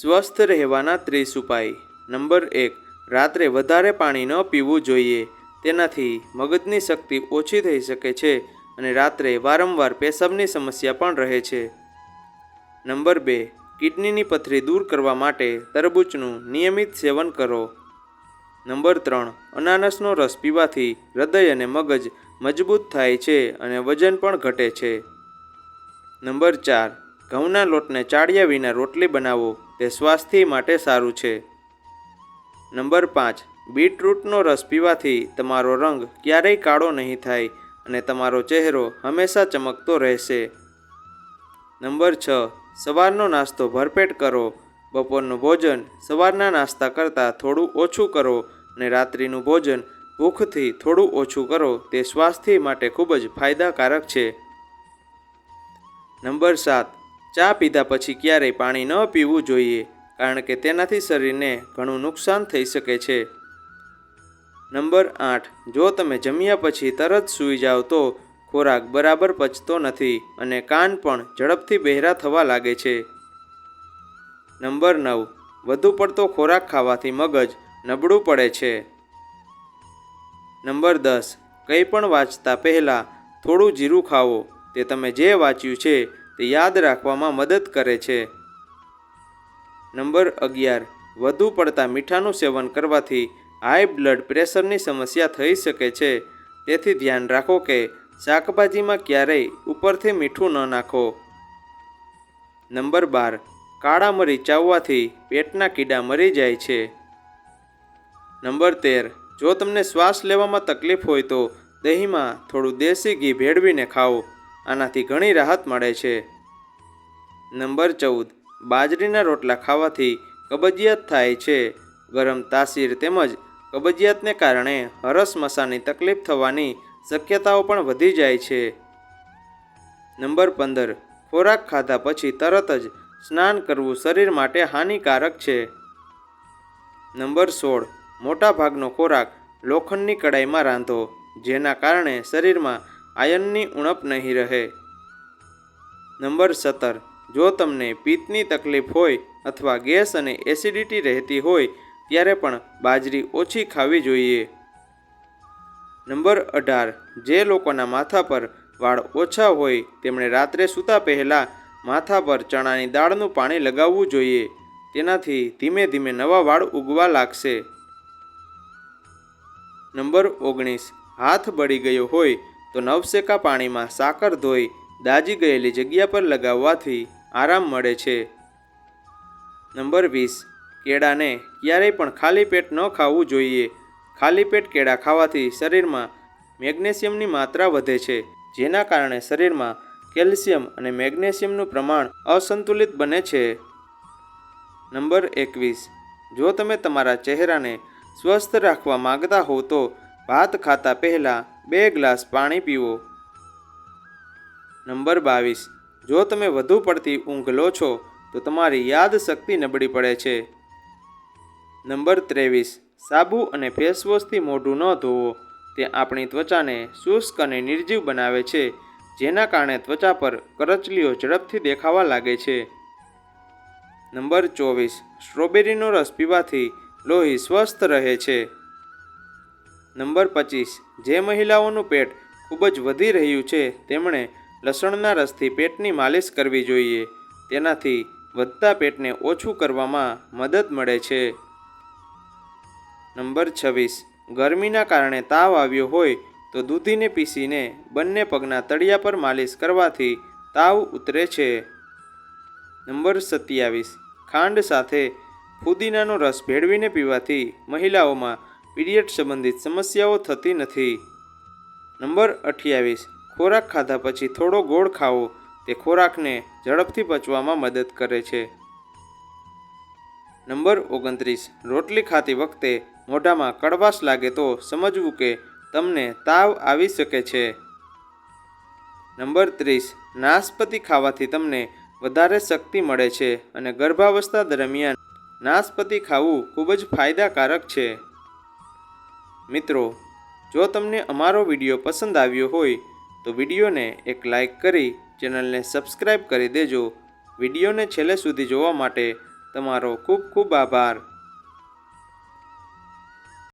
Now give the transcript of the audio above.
સ્વસ્થ રહેવાના ત્રીસ ઉપાય. નંબર એક, રાત્રે વધારે પાણી ન પીવું જોઈએ. તેનાથી મગજની શક્તિ ઓછી થઈ શકે છે અને રાત્રે વારંવાર પેશાબની સમસ્યા પણ રહે છે. નંબર બે, કિડનીની પથરી દૂર કરવા માટે તરબૂચનું નિયમિત સેવન કરો. નંબર ત્રણ, અનાનસનો રસ પીવાથી હૃદય અને મગજ મજબૂત થાય છે અને વજન પણ ઘટે છે. નંબર ચાર ઘઉંના લોટને ચાળ્યા વિના રોટલી બનાવો તે સ્વાસ્થ્ય માટે સારું છે. નંબર પાંચ. બીટરૂટનો રસ પીવાથી તમારો રંગ ક્યારેય કાળો નહીં થાય અને તમારો ચહેરો હંમેશા ચમકતો રહેશે. નંબર છ. સવારનો નાસ્તો ભરપેટ કરો. બપોરનું ભોજન સવારના નાસ્તા કરતાં થોડું ઓછું કરો અને રાત્રિનું ભોજન ભૂખથી થોડું ઓછું કરો તે સ્વાસ્થ્ય માટે ખૂબ જ ફાયદાકારક છે. નંબર સાત. ચા પીધા પછી ક્યારેય પાણી ન પીવું જોઈએ, કારણ કે તેનાથી શરીરને ઘણું નુકસાન થઈ શકે છે. નંબર આઠ. જો તમે જમ્યા પછી તરત સૂઈ જાઓ તો ખોરાક બરાબર પચતો નથી અને કાન પણ ઝડપથી બહેરા થવા લાગે છે. નંબર નવ. વધુ પડતો ખોરાક ખાવાથી મગજ નબળું પડે છે. નંબર દસ. કંઈ પણ વાંચતા પહેલાં થોડું જીરું ખાવો તે તમે જે વાંચ્યું છે તે યાદ રાખવામાં મદદ કરે છે. નંબર અગિયાર. વધુ પડતા મીઠાનું સેવન કરવાથી હાઈ બ્લડ પ્રેશરની સમસ્યા થઈ શકે છે. તેથી ધ્યાન રાખો કે શાકભાજીમાં ક્યારેય ઉપરથી મીઠું ન નાખો. નંબર બાર. કાળા મરી ચાવવાથી પેટના કીડા મરી જાય છે. નંબર તેર. જો તમને શ્વાસ લેવામાં તકલીફ હોય તો દહીંમાં થોડું દેશી ઘી ભેળવીને ખાઓ. આનાથી ઘણી રાહત મળે છે. નંબર ચૌદ. બાજરીના રોટલા ખાવાથી કબજિયાત થાય છે. ગરમ તાસીર તેમજ કબજિયાતને કારણે હરસ મસાની તકલીફ થવાની શક્યતાઓ પણ વધી જાય છે. નંબર પંદર. ખોરાક ખાધા પછી તરત જ સ્નાન કરવું શરીર માટે હાનિકારક છે. નંબર સોળ. મોટાભાગનો ખોરાક લોખંડની કડાઈમાં રાંધો, જેના કારણે શરીરમાં આયનની ઉણપ નહીં રહે. નંબર સત્તર. જો તમને પિત્તની તકલીફ હોય અથવા ગેસ અને એસિડિટી રહેતી હોય, ત્યારે પણ બાજરી ઓછી ખાવી જોઈએ. નંબર અઢાર. જે લોકોના માથા પર વાળ ઓછા હોય, તેમણે રાત્રે સૂતા પહેલાં માથા પર ચણાની દાળનું પાણી લગાવવું જોઈએ. તેનાથી ધીમે ધીમે નવા વાળ ઉગવા લાગશે. નંબર ઓગણીસ. હાથ બળી ગયો હોય તો નવશેકા પાણીમાં સાકર ધોઈ દાજી ગયેલી જગ્યા પર લગાવવાથી આરામ મળે છે. નંબર વીસ. કેળાને ક્યારેય પણ ખાલી પેટ ન ખાવું જોઈએ. ખાલી પેટ કેળા ખાવાથી શરીરમાં મેગ્નેશિયમની માત્રા વધે છે, જેના કારણે શરીરમાં કેલ્શિયમ અને મેગ્નેશિયમનું પ્રમાણ અસંતુલિત બને છે. નંબર એકવીસ. જો તમે તમારા ચહેરાને સ્વસ્થ રાખવા માંગતા હો તો ભાત ખાતા પહેલાં બે ગ્લાસ પાણી પીવો. નંબર બાવીસ. જો તમે વધુ પડતી ઊંઘ લો છો, તો તમારી યાદશક્તિ નબળી પડે છે. નંબર ત્રેવીસ. સાબુ અને ફેસવોશથી મોઢું ન ધોવો. તે આપણી ત્વચાને શુષ્ક અને નિર્જીવ બનાવે છે, જેના કારણે ત્વચા પર કરચલીઓ ઝડપથી દેખાવા લાગે છે. નંબર ચોવીસ. સ્ટ્રોબેરીનો રસ પીવાથી લોહી સ્વસ્થ રહે છે. નંબર પચીસ. જે મહિલાઓનું પેટ ખૂબ જ વધી રહ્યું છે, તેમણે લસણના રસથી પેટની માલિશ કરવી જોઈએ. તેનાથી વધતા પેટને ઓછું કરવામાં મદદ મળે છે. નંબર છવ્વીસ. ગરમીના કારણે તાવ આવ્યો હોય તો દૂધીને પીસીને બંને પગના તળિયા પર માલિશ કરવાથી તાવ ઉતરે છે. નંબર સત્યાવીસ. ખાંડ સાથે ફુદીનાનો રસ ભેળવીને પીવાથી મહિલાઓમાં પીરિયડ સંબંધિત સમસ્યાઓ થતી નથી. નંબર અઠ્યાવીસ. ખોરાક ખાધા પછી થોડો ગોળ ખાવો. તે ખોરાકને ઝડપથી પચવામાં મદદ કરે છે. નંબર ઓગણત્રીસ. રોટલી ખાતી વખતે મોઢામાં કડવાશ લાગે તો સમજવું કે તમને તાવ આવી શકે છે. નંબર ત્રીસ. નાસપતિ ખાવાથી તમને વધારે શક્તિ મળે છે અને ગર્ભાવસ્થા દરમિયાન નાશપતિ ખાવું ખૂબ જ ફાયદાકારક છે. મિત્રો, જો તમને અમારો વીડિયો પસંદ આવ્યો હોય, તો વિડીયોને એક લાઈક કરી ચેનલને સબસ્ક્રાઈબ કરી દેજો. વિડીયોને છેલ્લે સુધી જોવા માટે તમારો ખૂબ ખૂબ આભાર.